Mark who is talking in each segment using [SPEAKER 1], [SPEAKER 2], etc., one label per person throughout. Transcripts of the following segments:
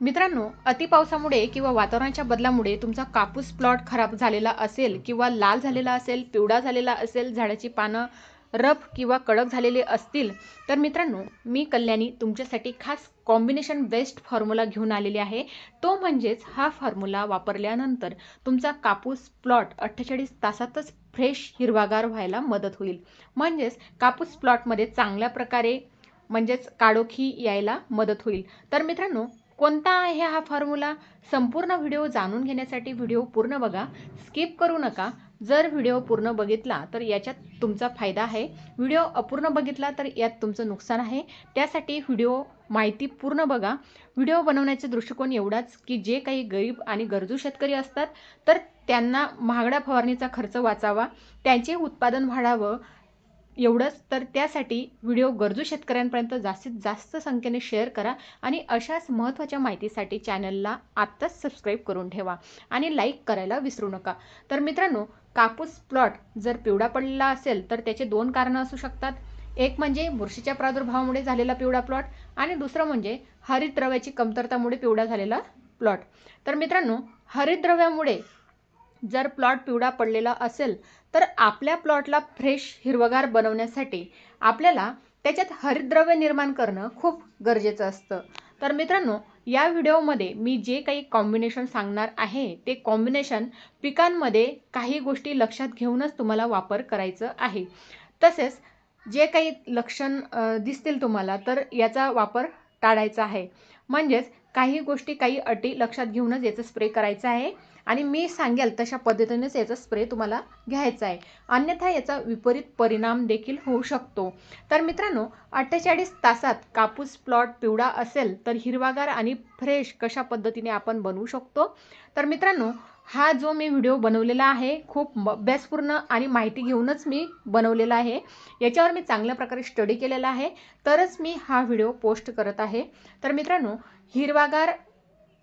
[SPEAKER 1] मित्रांनो अतिपावसामुळे किंवा वातावरणाच्या बदलामुळे तुमचा कापूस प्लॉट खराब झालेला असेल किंवा लाल झालेला असेल पिवळा झालेला असेल झाडाची पानं रफ किंवा कडक झालेले असतील तर मित्रांनो मी कल्याणी तुमच्यासाठी खास कॉम्बिनेशन बेस्ट फॉर्म्युला घेऊन आलेली आहे. तो म्हणजेच हा फॉर्म्युला वापरल्यानंतर तुमचा कापूस प्लॉट अठ्ठेचाळीस तासातच फ्रेश हिरवागार व्हायला मदत होईल. म्हणजेच कापूस प्लॉटमध्ये चांगल्या प्रकारे म्हणजेच काळोखी यायला मदत होईल. तर मित्रांनो कोणता आहे हा फॉर्म्युला संपूर्ण व्हिडिओ जाणून घेण्यासाठी व्हिडिओ पूर्ण बघा. स्किप करू नका. जर व्हिडिओ पूर्ण बघितला तर याच्यात तुमचा फायदा आहे. व्हिडिओ अपूर्ण बघितला तर यात तुमचं नुकसान आहे. त्यासाठी व्हिडिओ माहिती पूर्ण बघा. व्हिडिओ बनवण्याचा दृष्टिकोन एवढाच की जे काही गरीब आणि गरजू शेतकरी असतात तर त्यांना महागड्या फवारणीचा खर्च वाचावा. त्यांचे उत्पादन वाढावं. एवढंच तर त्यासाठी व्हिडिओ गरजू शेतकऱ्यांपर्यंत जास्तीत जास्त संख्येने शेअर करा आणि अशाच महत्त्वाच्या माहितीसाठी चॅनलला आत्ताच सबस्क्राईब करून ठेवा आणि लाईक करायला विसरू नका. तर मित्रांनो कापूस प्लॉट जर पिवळा पडलेला असेल तर त्याचे दोन कारणं असू शकतात. एक म्हणजे बुरशीच्या प्रादुर्भावामुळे झालेला पिवळा प्लॉट आणि दुसरं म्हणजे हरितद्रव्याची कमतरतामुळे पिवळा झालेला प्लॉट तर मित्रांनो हरितद्रव्यामुळे जर प्लॉट पिवळा पडलेला असेल तर आपल्या प्लॉटला फ्रेश हिरवगार बनवण्यासाठी आपल्याला त्याच्यात हरितद्रव्य निर्माण करणं खूप गरजेचं असतं. तर मित्रांनो या व्हिडिओमध्ये मी जे काही कॉम्बिनेशन सांगणार आहे ते कॉम्बिनेशन पिकांमध्ये काही गोष्टी लक्षात घेऊनच तुम्हाला वापर करायचं आहे. तसेच जे काही लक्षण दिसतील तुम्हाला तर याचा वापर टाळायचा आहे. म्हणजेच काही गोष्टी काही अटी लक्षात घेऊनच याचं स्प्रे करायचं आहे. आणि मी सांगेल तशा पद्धतीनेच याचा स्प्रे तुम्हाला घ्यायचा आहे. अन्यथा याचा विपरीत परिणाम देखील होऊ शकतो. तर मित्रांनो अठ्ठेचाळीस तासात कापूस प्लॉट पिवळा असेल तर हिरवागार आणि फ्रेश कशा पद्धतीने आपण बनवू शकतो? तर मित्रांनो हा जो मी व्हिडिओ बनवलेला आहे खूप अभ्यासपूर्ण आणि माहिती घेऊनच मी बनवलेला आहे. याच्यावर मी चांगल्या प्रकारे स्टडी केलेला आहे. तरच मी हा व्हिडिओ पोस्ट करत आहे. तर मित्रांनो हिरवागार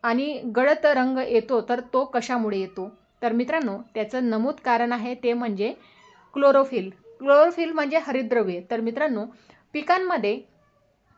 [SPEAKER 1] आणि गडद रंग येतो तर तो कशामुळे येतो? तर मित्रांनो त्याचं नमूद कारण आहे ते म्हणजे क्लोरोफिल. क्लोरोफिल म्हणजे हरिद्रव्य. तर मित्रांनो पिकांमध्ये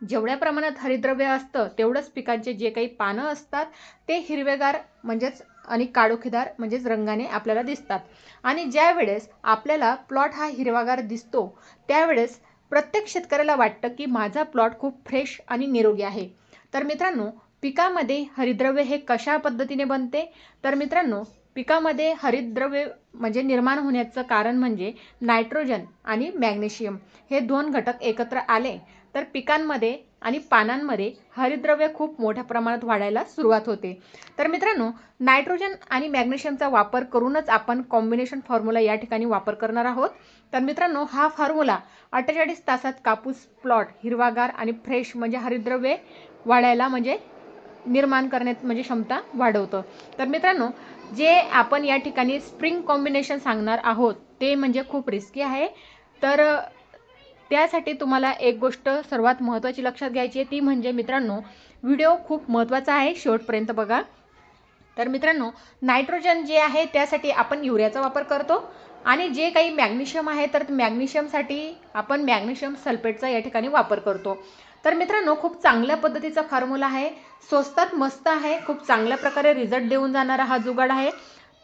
[SPEAKER 1] जेवढ्या प्रमाणात हरिद्रव्य असतं तेवढंच पिकांचे जे काही पानं असतात ते हिरवेगार म्हणजेच आणि काळोखीदार म्हणजेच रंगाने आपल्याला दिसतात. आणि ज्या वेळेस आपल्याला प्लॉट हा हिरवागार दिसतो त्यावेळेस प्रत्येक शेतकऱ्याला वाटतं की माझा प्लॉट खूप फ्रेश आणि निरोगी आहे. तर मित्रांनो पिकामध्ये हरितद्रव्य हे कशा पद्धतीने बनते? तर मित्रांनो पिकामध्ये हरितद्रव्य म्हणजे निर्माण होण्याचं कारण म्हणजे नायट्रोजन आणि मॅग्नेशियम हे दोन घटक एकत्र आले तर पिकांमध्ये आणि पानांमध्ये हरितद्रव्य खूप मोठ्या प्रमाणात वाढायला सुरुवात होते. तर मित्रांनो नायट्रोजन आणि मॅग्नेशियमचा वापर करूनच आपण कॉम्बिनेशन फॉर्म्युला या ठिकाणी वापर करणार आहोत. तर मित्रांनो हा फॉर्म्युला अठ्ठेचाळीस तासात कापूस प्लॉट हिरवागार आणि फ्रेश म्हणजे हरितद्रव्य वाढायला म्हणजे निर्माण करण्यात म्हणजे क्षमता वाढवतं. तर मित्रांनो जे आपण या ठिकाणी स्प्रिंग कॉम्बिनेशन सांगणार आहोत ते म्हणजे खूप रिस्की आहे. तर त्यासाठी तुम्हाला एक गोष्ट सर्वात महत्त्वाची लक्षात घ्यायची आहे ती म्हणजे मित्रांनो व्हिडिओ खूप महत्त्वाचा आहे शेवटपर्यंत बघा. तर मित्रांनो नायट्रोजन जे आहे त्यासाठी आपण युरियाचा वापर करतो. आणि जे काही मॅग्नेशियम आहे तर मॅग्नेशियमसाठी आपण मॅग्नेशियम सल्फेटचा या ठिकाणी वापर करतो. तर मित्रांनो खूप चांगल्या पद्धतीचा फॉर्म्युला आहे. स्वस्तात मस्त आहे. खूप चांगल्या प्रकारे रिझल्ट देऊन जाणारा हा जुगाड आहे.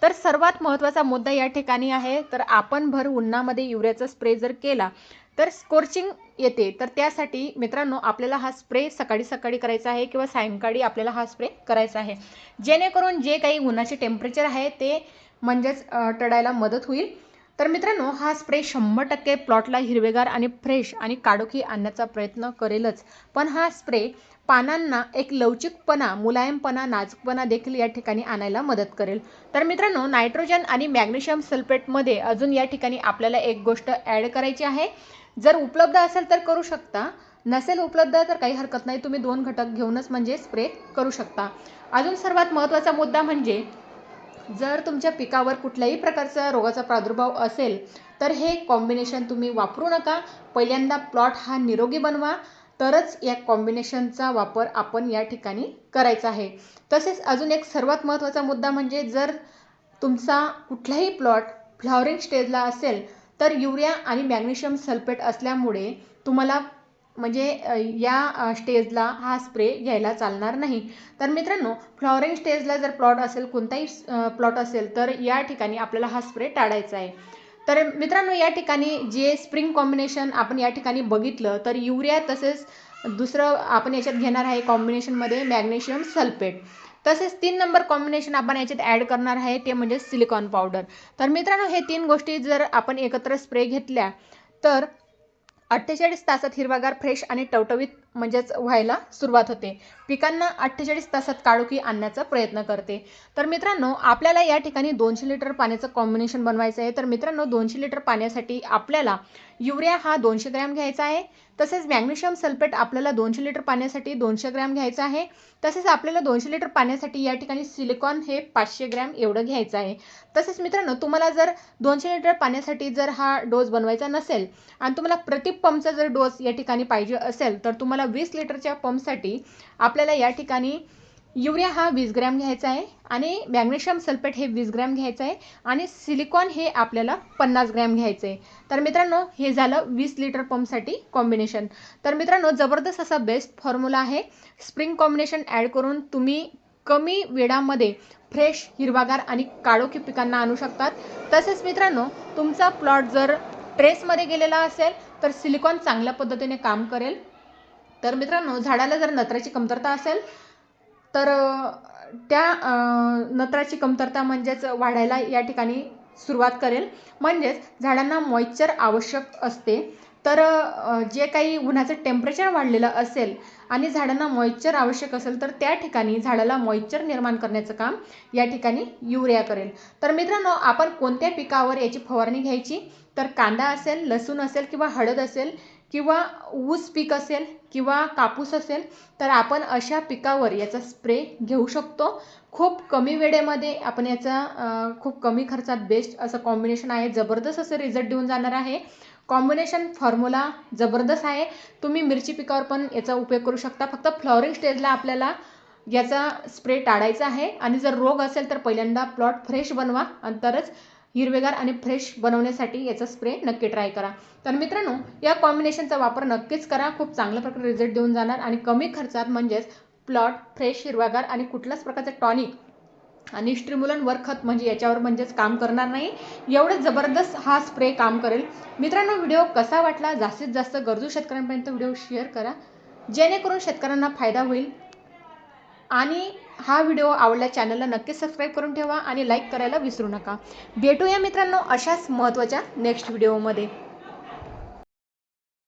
[SPEAKER 1] तर सर्वात महत्त्वाचा मुद्दा या ठिकाणी आहे. तर आपण भर उन्हामध्ये युरियाचा स्प्रे जर केला तर स्कोर्चिंग येते. तर त्यासाठी मित्रांनो आपल्याला हा स्प्रे सकाळी सकाळी करायचा आहे किंवा सायंकाळी आपल्याला हा स्प्रे करायचा आहे. जेणेकरून जे काही उन्हाचे टेम्परेचर आहे ते म्हणजेच टळायला मदत होईल. तर मित्रांनो हा स्प्रे शंभर टक्के प्लॉटला हिरवेगार आणि फ्रेश आणि काडोखी आणण्याचा प्रयत्न करेलच. पण हा स्प्रे पानांना एक लवचिकपणा मुलायमपणा नाजूकपणा देखील या ठिकाणी आणायला मदत करेल. तर मित्रांनो नायट्रोजन आणि मॅग्नेशियम सल्फेटमध्ये अजून या ठिकाणी आपल्याला एक गोष्ट ॲड करायची आहे. जर उपलब्ध असेल तर करू शकता. नसेल उपलब्ध तर काही हरकत नाही. तुम्ही दोन घटक घेऊनच म्हणजे स्प्रे करू शकता. अजून सर्वात महत्त्वाचा मुद्दा म्हणजे जर तुमच्या पिकावर कुठल्याही प्रकारचा रोगाचा प्रादुर्भाव असेल तर हे कॉम्बिनेशन तुम्ही वापरू नका. पहिल्यांदा प्लॉट हा निरोगी बनवा. तरच या कॉम्बिनेशनचा वापर आपण या ठिकाणी करायचा आहे. तसेच अजून एक सर्वात महत्त्वाचा मुद्दा म्हणजे जर तुमचा कुठलाही प्लॉट फ्लॉवरिंग स्टेजला असेल तर युरिया आणि मॅग्नेशियम सल्फेट असल्यामुळे तुम्हाला म्हणजे या स्टेजला हा स्प्रे घ्यायला चालणार नाही. तर मित्रांनो फ्लॉवरिंग स्टेजला जर प्लॉट असेल कोणताही प्लॉट असेल तर या ठिकाणी आपल्याला हा स्प्रे टाळायचा आहे. तर मित्रांनो या ठिकाणी जे स्प्रिंग कॉम्बिनेशन आपण या ठिकाणी बघितलं तर युरिया तसेच दुसरं आपण याच्यात घेणार आहे कॉम्बिनेशनमध्ये मॅग्नेशियम सल्फेट. तसेच तीन नंबर कॉम्बिनेशन आपण याच्यात ॲड करणार आहे ते म्हणजे सिलिकॉन पावडर. तर मित्रांनो हे तीन गोष्टी जर आपण एकत्र स्प्रे घेतल्या तर अठ्ठेचाळीस तासात हिरवागार फ्रेश आणि टवटवीत म्हणजेच व्हायला सुरुवात होते. पिकांना अठ्ठेचाळीस तासात काळोखी आणण्याचा प्रयत्न करते. तर मित्रांनो आपल्याला या ठिकाणी दोनशे लिटर पाण्याचं कॉम्बिनेशन बनवायचं आहे. तर मित्रांनो दोनशे लिटर पाण्यासाठी आपल्याला युरिया हा दोनशे ग्रॅम घ्यायचा आहे. तसेच मॅग्नेशियम सल्फेट आपल्याला दोनशे लिटर पाण्यासाठी दोनशे ग्रॅम घ्यायचं आहे. तसेच आपल्याला दोनशे लिटर पाण्यासाठी या ठिकाणी सिलिकॉन हे पाचशे ग्रॅम एवढं घ्यायचं आहे. तसेच मित्रांनो तुम्हाला जर दोनशे लिटर पाण्यासाठी जर हा डोस बनवायचा नसेल आणि तुम्हाला प्रति पंपचा जर डोस या ठिकाणी पाहिजे असेल तर तुम्हाला वीस लिटरच्या पंपसाठी आपल्याला या ठिकाणी युरिया हा वीस ग्रॅम घ्यायचा आहे आणि मॅग्नेशियम सल्फेट हे वीस ग्रॅम घ्यायचं आहे आणि सिलिकॉन हे आपल्याला पन्नास ग्रॅम घ्यायचं आहे. तर मित्रांनो हे झालं वीस लिटर पंपसाठी कॉम्बिनेशन तर मित्रांनो जबरदस्त असा बेस्ट फॉर्म्युला आहे. स्प्रिंग कॉम्बिनेशन ॲड करून तुम्ही कमी वेळामध्ये फ्रेश हिरवागार आणि काळोखी पिकांना आणू शकतात. तसेच मित्रांनो तुमचा प्लॉट जर ट्रेसमध्ये गेलेला असेल तर सिलिकॉन चांगल्या पद्धतीने काम करेल. तर मित्रांनो झाडाला जर नत्राची कमतरता असेल तर त्या नत्राची कमतरता म्हणजेच वाढायला या ठिकाणी सुरुवात करेल. म्हणजेच झाडांना मॉइश्चर आवश्यक असते. तर जे काही उन्हाचं टेम्परेचर वाढलेलं असेल आणि झाडांना मॉइश्चर आवश्यक असेल तर त्या ठिकाणी झाडाला मॉइश्चर निर्माण करण्याचं काम या ठिकाणी युरिया करेल. तर मित्रांनो आपण कोणत्या पिकावर याची फवारणी घ्यायची? तर कांदा असेल लसूण असेल किंवा हळद असेल किंवा ऊस पीक असेल किंवा कापूस असेल तर आपण अशा पिकावर याचा स्प्रे घेऊ शकतो. खूप कमी वेळेमध्ये आपण याचा खूप कमी खर्चात बेस्ट असं कॉम्बिनेशन आहे. जबरदस्त असं रिझल्ट देऊन जाणार आहे. कॉम्बिनेशन फॉर्म्युला जबरदस्त आहे. तुम्ही मिरची पिकावर पण याचा उपयोग करू शकता. फक्त फ्लॉवरिंग स्टेजला आपल्याला याचा स्प्रे टाळायचा आहे. आणि जर रोग असेल तर पहिल्यांदा प्लॉट फ्रेश बनवा. आणि तरच हिरवेगार आणि फ्रेश बनवण्यासाठी याचा स्प्रे नक्की ट्राय करा. तर मित्रांनो या कॉम्बिनेशनचा वापर नक्कीच करा. खूप चांगल्या प्रकारे रिझल्ट देऊन जाणार आणि कमी खर्चात म्हणजेच प्लॉट फ्रेश हिरवागार आणि कुठल्याच प्रकारचं टॉनिक आणि स्ट्रिम्युलन वर खत म्हणजे याच्यावर म्हणजेच काम करणार नाही. एवढं जबरदस्त हा स्प्रे काम करेल. मित्रांनो व्हिडिओ कसा वाटला? जास्तीत जास्त गरजू शेतकऱ्यांपर्यंत व्हिडिओ शेअर करा. जेणेकरून शेतकऱ्यांना फायदा होईल. आणि हा व्हिडिओ आवडल्या चॅनलला नक्की सबस्क्राईब करून ठेवा आणि लाईक करायला विसरू नका. भेटूया मित्रांनो अशाच महत्त्वाच्या नेक्स्ट व्हिडिओमध्ये